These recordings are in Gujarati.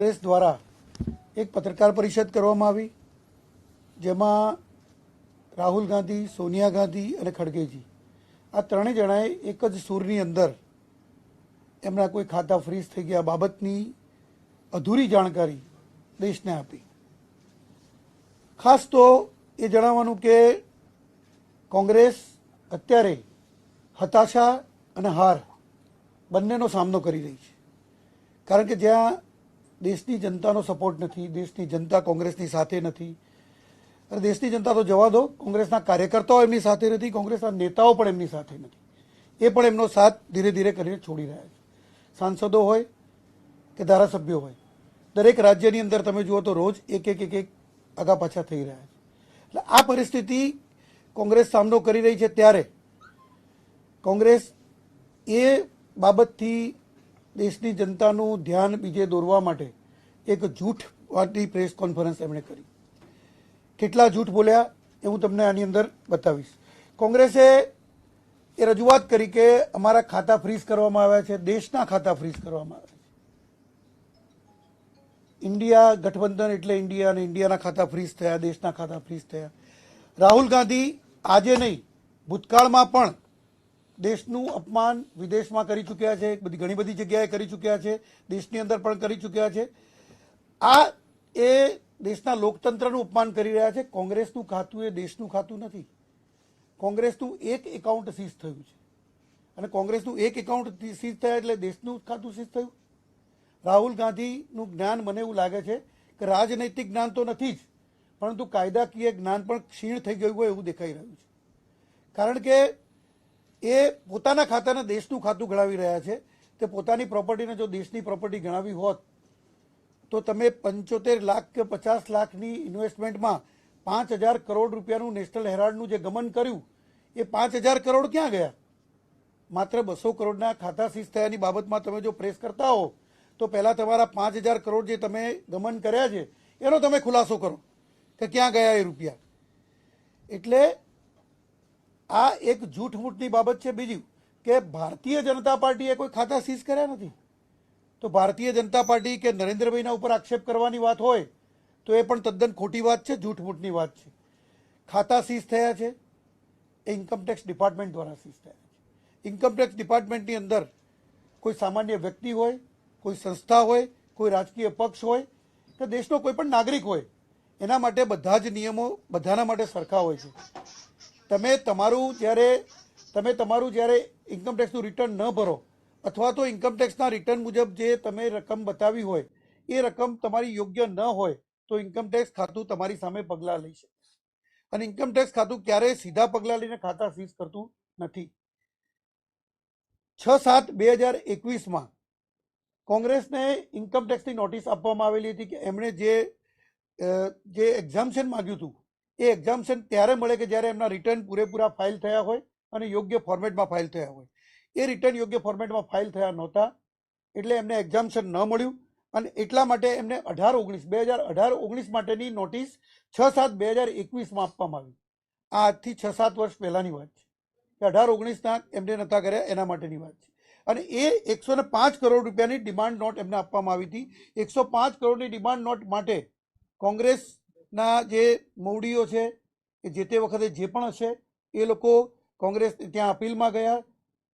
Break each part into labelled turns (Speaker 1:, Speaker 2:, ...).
Speaker 1: કોંગ્રેસ દ્વારા એક પત્રકાર પરિષદ કરવામાં આવી, જેમાં રાહુલ ગાંધી, સોનિયા ગાંધી અને ખડગેજી. આ ત્રણેય જણાએ એક જ સૂરની અંદર એમના કોઈ ખાતા ફ્રીઝ થઈ ગયા બાબતની અધૂરી જાણકારી દેશને આપી. ખાસ તો એ જણાવવાનું કે કોંગ્રેસ અત્યારે હતાશા અને હાર બંનેનો સામનો કરી રહી છે. કારણ કે જ્યાં દેશની જનતાનો સપોર્ટ નથી, દેશની જનતા કોંગ્રેસની સાથે નથી. અને દેશની જનતા તો જવા દો, કોંગ્રેસના કાર્યકર્તાઓ એમની સાથે નથી, કોંગ્રેસના નેતાઓ પણ એમની સાથે નથી. એ પણ એમનો સાથ ધીરે ધીરે કરીને છોડી રહ્યા છે. સાંસદો હોય કે ધારાસભ્યો હોય, દરેક રાજ્યની અંદર તમે જુઓ તો રોજ એક એક એક એક આગા પાછા થઈ રહ્યા છે. એટલે આ પરિસ્થિતિ કોંગ્રેસ સામનો કરી રહી છે ત્યારે. કોંગ્રેસ એ બાબતથી દેશની જનતાનું ધ્યાન બીજે દોરવા માટે એક જૂઠવાળી પ્રેસ કોન્ફરન્સ એમણે કરી. કેટલા જૂઠ બોલ્યા એ હું તમને આની અંદર બતાવીશ. કોંગ્રેસે એ રજૂઆત કરી કે અમારા ખાતા ફ્રીઝ કરવામાં આવ્યા છે, દેશના ખાતા ફ્રીઝ કરવામાં આવ્યા છે. ઇન્ડિયા ગઠબંધન એટલે ઇન્ડિયા અને ઇન્ડિયાના ખાતા ફ્રીઝ થયા, દેશના ખાતા ફ્રીઝ થયા. રાહુલ ગાંધી આજે નહીં, ભૂતકાળમાં પણ દેશનું અપમાન વિદેશમાં કરી ચૂક્યા છે, બધી ઘણી બધી જગ્યાએ કરી ચૂક્યા છે, દેશની અંદર પણ કરી ચૂક્યા છે. આ એ દેશના લોકતંત્રનું અપમાન કરી રહ્યા છે. કોંગ્રેસનું ખાતું એ દેશનું ખાતું નથી. કોંગ્રેસનું એક એકાઉન્ટ સીઝ થયું છે. અને કોંગ્રેસનું એક એકાઉન્ટ સીઝ થયા એટલે દેશનું ખાતું સીઝ થયું. રાહુલ ગાંધીનું જ્ઞાન મને એવું લાગે છે કે રાજનૈતિક જ્ઞાન તો નથી જ, પરંતુ કાયદાકીય જ્ઞાન પણ ક્ષીણ થઈ ગયું હોય એવું દેખાઈ રહ્યું છે. કારણ કે એ પોતાના ખાતાને દેશનું ખાતું ગણાવી રહ્યા છે. તે પોતાની પ્રોપર્ટીને જો દેશની પ્રોપર્ટી ગણાવી હોત, તો તમે પંચોતેર લાખ કે પચાસ લાખની ઇન્વેસ્ટમેન્ટમાં પાંચ હજાર કરોડ રૂપિયાનું નેશનલ હેરાલ્ડનું જે ગમન કર્યું, એ પાંચ હજાર કરોડ ક્યાં ગયા? માત્ર બસો કરોડના ખાતા સીઝ થયાની બાબતમાં તમે જો પ્રેસ કરતા હો, તો પહેલાં તમારા પાંચ હજાર કરોડ જે તમે ગમન કર્યા છે, એનો તમે ખુલાસો કરો કે ક્યાં ગયા એ રૂપિયા. એટલે આ એક જૂઠમૂઠની બાબત છે બીજી, કે ભારતીય જનતા પાર્ટીએ કોઈ ખાતા સીઝ કર્યા નથી? તો ભારતીય જનતા પાર્ટી કે નરેન્દ્રભાઈના ઉપર આક્ષેપ કરવાની વાત હોય, તો એ પણ તદ્દન ખોટી વાત છે જૂઠમૂઠની વાત છે. ખાતા સીઝ થયા છે એ ઇન્કમટેક્સ ડિપાર્ટમેન્ટ દ્વારા સીઝ થયા છે. ઇન્કમટેક્સ ડિપાર્ટમેન્ટની અંદર કોઈ સામાન્ય વ્યક્તિ હોય, કોઈ સંસ્થા હોય, કોઈ રાજકીય પક્ષ હોય, કે દેશનો કોઈ પણ નાગરિક હોય, એના માટે બધા જ નિયમો બધાના માટે સરખા હોય છે. તમે તમારું જ્યારે, તમે તમારું જ્યારે ઇન્કમટેક્સનું રિટર્ન ન ભરો, અથવા તો ઇન્કમટેક્સના રિટર્ન મુજબ જે તમે રકમ બતાવી હોય, એ રકમ તમારી યોગ્ય ન હોય, તો ઇન્કમટેક્સ ખાતું તમારી સામે પગલાં લઈ શકે. અને ઇન્કમટેક્સ ખાતું ક્યારેય સીધા પગલાં લઈને ખાતા સીઝ કરતું નથી. છ સાત બે હજાર એકવીસમાં કોંગ્રેસને ઇન્કમટેક્સની નોટિસ આપવામાં આવેલી હતી કે એમણે જે જે એક્ઝામ્શન માંગ્યું હતું એ એક્ઝામ્શન ત્યારે મળે કે જ્યારે એમના રિટર્ન પૂરેપૂરા ફાઇલ થયા હોય અને યોગ્ય ફોર્મેટમાં ફાઇલ થયા હોય. એ રિટર્ન યોગ્ય ફોર્મેટમાં ફાઇલ થયા નહોતા એટલે એમને એક્ઝામ્શન ન મળ્યું અને એટલા માટે એમને અઢાર ઓગણીસ, બે હજાર અઢાર ઓગણીસ માટેની નોટિસ છ સાત, બે હજાર એકવીસમાં આપવામાં આવી. આ આજથી છ સાત વર્ષ પહેલાંની વાત છે. કે અઢાર ઓગણીસના એમને નહોતા કર્યા, એના માટેની વાત છે. અને એ એકસો પાંચ કરોડ રૂપિયાની ડિમાન્ડ નોટ એમને આપવામાં આવી હતી. એકસો પાંચ કરોડની ડિમાન્ડ નોટ માટે કોંગ્રેસના જે મોવડીઓ છે, એ જે તે વખતે જે પણ હશે, એ લોકો કોંગ્રેસ ત્યાં અપીલમાં ગયા,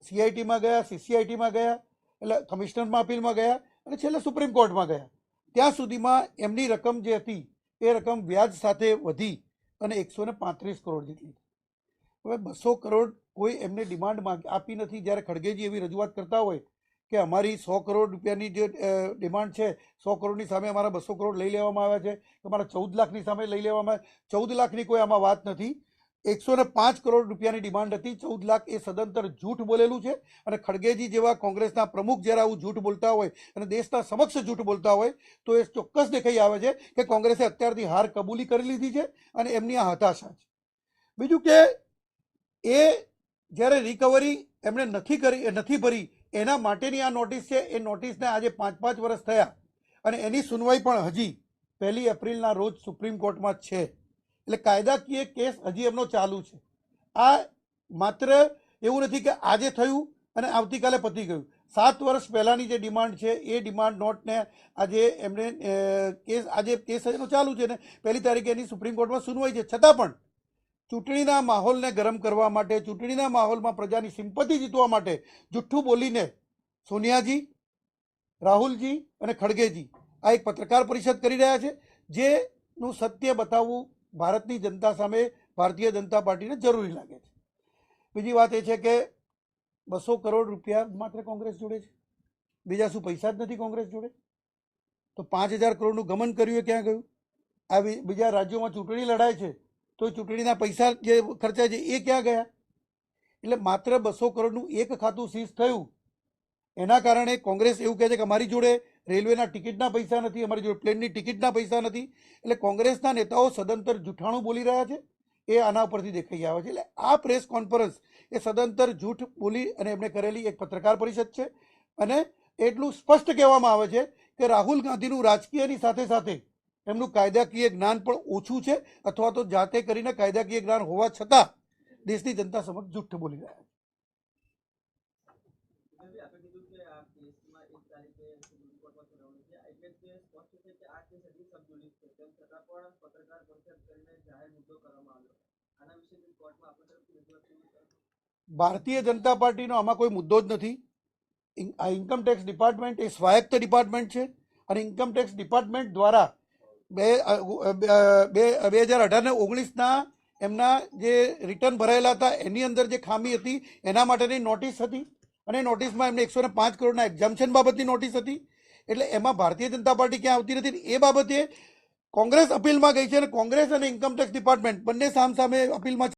Speaker 1: સીઆઈટીમાં ગયા, સીસીઆઈટીમાં ગયા, એટલે કમિશનરમાં અપીલમાં ગયા અને છેલ્લે સુપ્રીમ કોર્ટમાં ગયા. ત્યાં સુધીમાં એમની રકમ જે હતી, એ રકમ વ્યાજ સાથે વધી અને એકસો ને પાંત્રીસ કરોડ જેટલી હવે બસો કરોડ કોઈ એમને ડિમાન્ડ આપી નથી. જ્યારે ખડગેજી એવી રજૂઆત કરતા હોય કે અમારી સો કરોડ રૂપિયાની જે ડિમાન્ડ છે, સો કરોડની સામે અમારા બસો કરોડ લઈ લેવામાં આવ્યા છે અમારા ચૌદ લાખની સામે લઈ લેવામાં આવ્યા. ચૌદ લાખની કોઈ આમાં વાત નથી. એકસો ને પાંચ કરોડ રૂપિયાની ડિમાન્ડ હતી. ચૌદ લાખ એ સદંતર જૂઠ બોલેલું છે અને ખડગેજી જેવા કોંગ્રેસના પ્રમુખ જ્યારે આવું જૂઠ બોલતા હોય અને દેશના સમક્ષ જૂઠ બોલતા હોય, તો એ ચોક્કસ દેખાઈ આવે છે કે કોંગ્રેસે અત્યારથી હાર કબૂલી કરી લીધી છે અને એમની આ હતાશા છે. બીજું કે એ જ્યારે રિકવરી એમણે નથી કરી નથી ભરી એના માટેની આ નોટિસ છે. એ નોટિસને આજે પાંચ પાંચ વર્ષ થયા અને એની સુનવાઈ પણ હજી પહેલી એપ્રિલના રોજ સુપ્રીમ કોર્ટમાં છે. એટલે કાયદાકીય કેસ હજી એમનો ચાલુ છે. આ માત્ર એવું નથી કે આજે થયું અને આવતીકાલે પતી ગયું. સાત વર્ષ પહેલાંની જે ડિમાન્ડ છે, એ ડિમાન્ડ નોટને આજે એમને કેસ, આજે કેસ એનો ચાલુ છે ને પહેલી તારીખે એની સુપ્રીમ કોર્ટમાં સુનવાઈ છે. છતાં પણ ચૂંટણીના માહોલને ગરમ કરવા માટે, ચૂંટણીના માહોલમાં પ્રજાની સિમ્પતિ જીતવા માટે જુઠ્ઠું બોલીને સોનિયાજી, રાહુલજી અને ખડગેજી આ એક પત્રકાર પરિષદ કરી રહ્યા છે, જેનું સત્ય બતાવવું ભારતની જનતા સામે ભારતીય જનતા પાર્ટીને જરૂરી લાગે છે. બીજી વાત એ છે કે બસો કરોડ રૂપિયા માત્ર કોંગ્રેસ જોડે છે. બીજા શું પૈસા જ નથી કોંગ્રેસ જોડે? તો પાંચ હજાર કરોડનું ગમન કર્યું એ ક્યાં ગયું? આ બીજા રાજ્યોમાં ચૂંટણી લડાય છે તો ચૂંટણીના પૈસા જે ખર્ચાય છે એ ક્યાં ગયા? એટલે માત્ર બસો કરોડનું એક ખાતું સીઝ થયું. એના કારણે કોંગ્રેસ એવું કહે છે કે અમારી જોડે રેલવેના ટિકિટના પૈસા નથી, અમારી જોડે પ્લેનની ટિકિટના પૈસા નથી. એટલે કોંગ્રેસના નેતાઓ સદંતર જૂઠાણું બોલી રહ્યા છે. એ આના ઉપરથી દેખાઈ આવે છે. એટલે આ પ્રેસ કોન્ફરન્સ એ સદંતર જૂઠ બોલી અને એમણે કરેલી એક પત્રકાર પરિષદ છે. અને એટલું સ્પષ્ટ કહેવામાં આવે છે કે રાહુલ ગાંધીનું રાજકીયની સાથે સાથે એમનું કાયદાકીય જ્ઞાન પણ ઓછું છે અથવા તો જાતે કરીને કાયદાકીય જ્ઞાન હોવા છતાં દેશની જનતા સમક્ષ જૂઠ બોલી રહ્યા છે? ભારતીય જનતા પાર્ટીનો આમાં કોઈ મુદ્દો જ નથી આ ઇન્કમ ટેક્સ ડિપાર્ટમેન્ટ એ સ્વાયત્ત ડિપાર્ટમેન્ટ છે અને ઇન્કમ ટેક્સ ડિપાર્ટમેન્ટ દ્વારા બે બે હજાર અઢાર ને ઓગણીસના એમના જે રિટર્ન ભરાયેલા હતા, એની અંદર જે ખામી હતી, એના માટેની નોટિસ હતી. અને નોટિસમાં એમને એકસો ને પાંચ કરોડના એક્ઝામ્શન બાબતની નોટિસ હતી. એટલે એમાં ભારતીય જનતા પાર્ટી ક્યાં આવતી નથી એ બાબતે કોંગ્રેસ અપીલમાં ગઈ છે અને કોંગ્રેસ અને ઇન્કમટેક્સ ડિપાર્ટમેન્ટ બંને સામસામે અપીલમાં